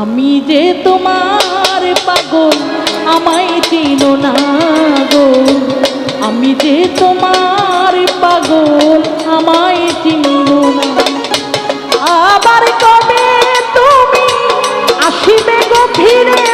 আমি যে তোমার পাগল, আমায় চিনো না গো। আমি যে তোমার পাগল, আমায় চিনো না। আবার কবে তুমি আসিবে গো ফিরে?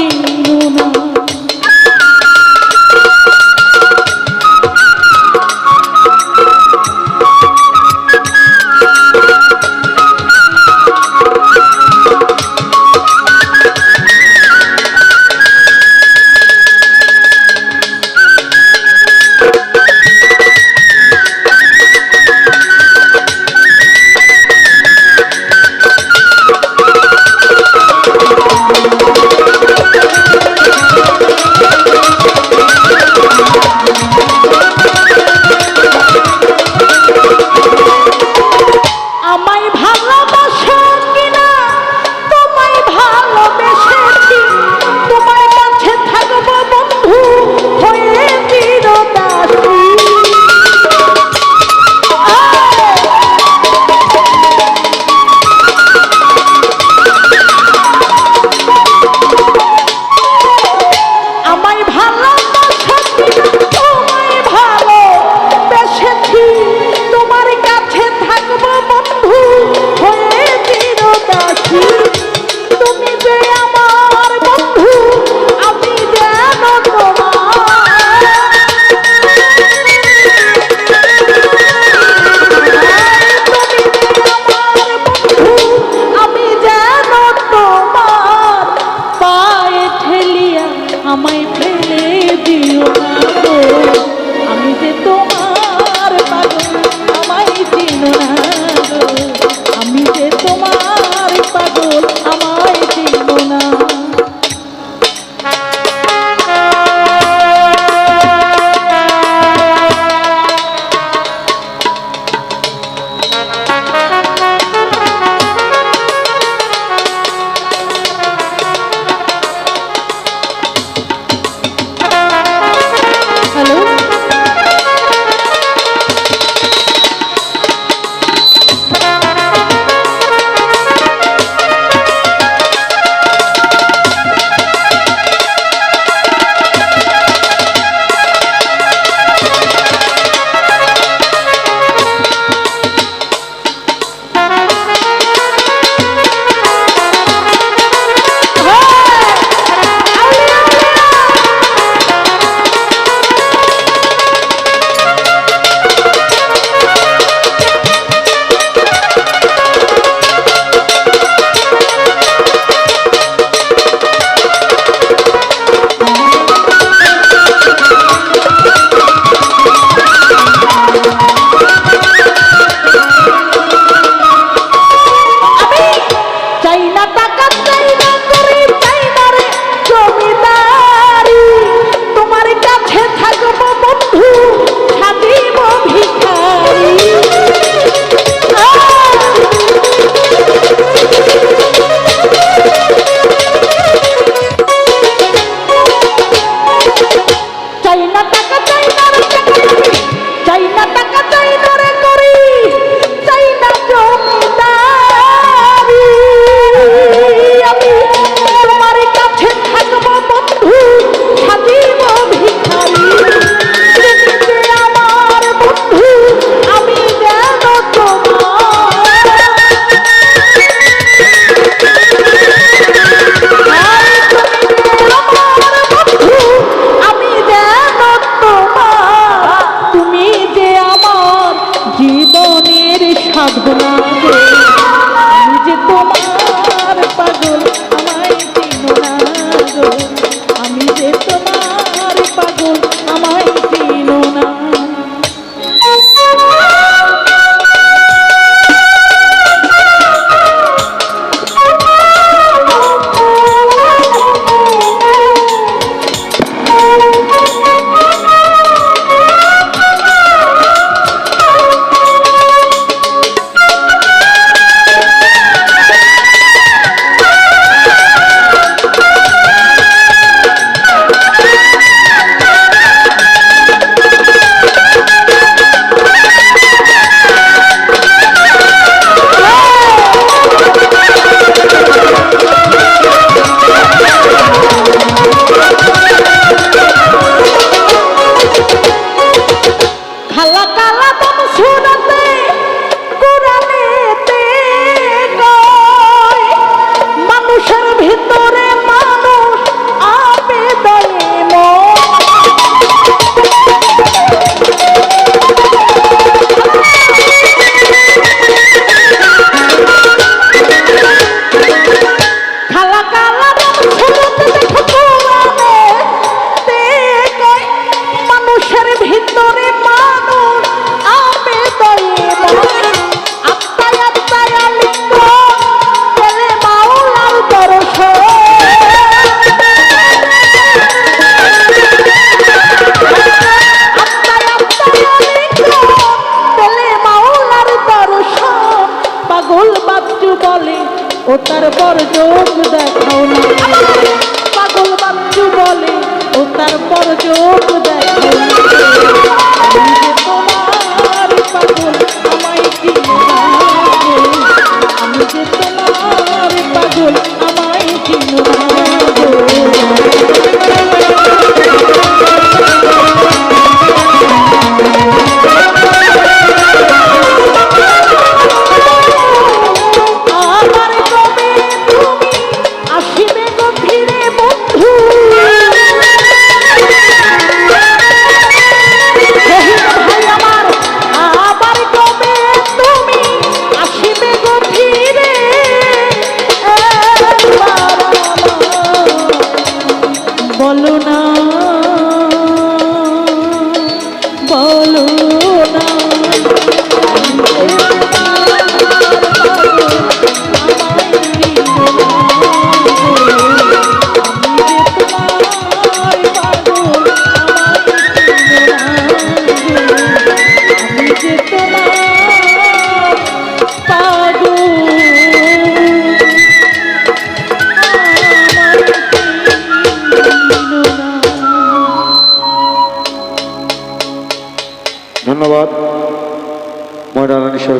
যোগ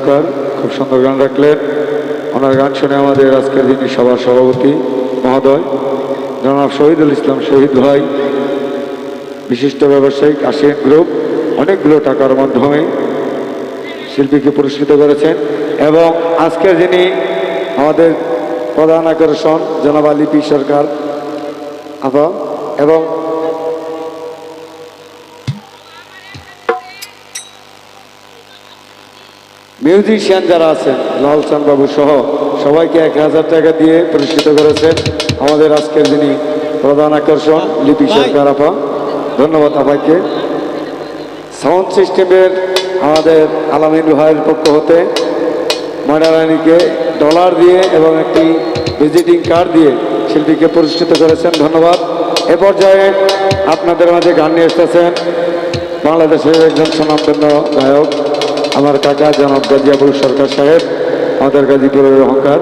সরকার, খুব সুন্দর গান রাখলেন ওনার গান শুনে আমাদের আজকের দিনে সভার সভাপতি মহোদয়, জনাব শহীদুল ইসলাম শহীদ ভাই, বিশিষ্ট ব্যবসায়িক আসিয়ান গ্রুপ, অনেকগুলো টাকার মাধ্যমে শিল্পীকে পুরস্কৃত করেছেন এবং আজকের যিনি আমাদের প্রধান আকর্ষণ, জনাব লিপি সরকার এবং মিউজিশিয়ান যারা আছেন লালচান বাবু সহ সবাইকে এক হাজার টাকা দিয়ে পুরস্কৃত করেছেন আমাদের আজকের যিনি প্রধান আকর্ষণ লিপি সরকার আপা ধন্যবাদ আপাকে সাউন্ড সিস্টেমের আমাদের আলামিন ভাইয়ের পক্ষ হতে ময়না রানীকে ডলার দিয়ে এবং একটি ভিজিটিং কার্ড দিয়ে শিল্পীকে পুরস্কৃত করেছেন ধন্যবাদ। এ পর্যায়ে আপনাদের মাঝে গান নিয়ে এসেছেন বাংলাদেশের একজন সুনামধন্য গায়ক। আমার কাকা জনাব গাজিয়াবুল সরকার সাহেব আমাদের গাজীপুরের অহংকার।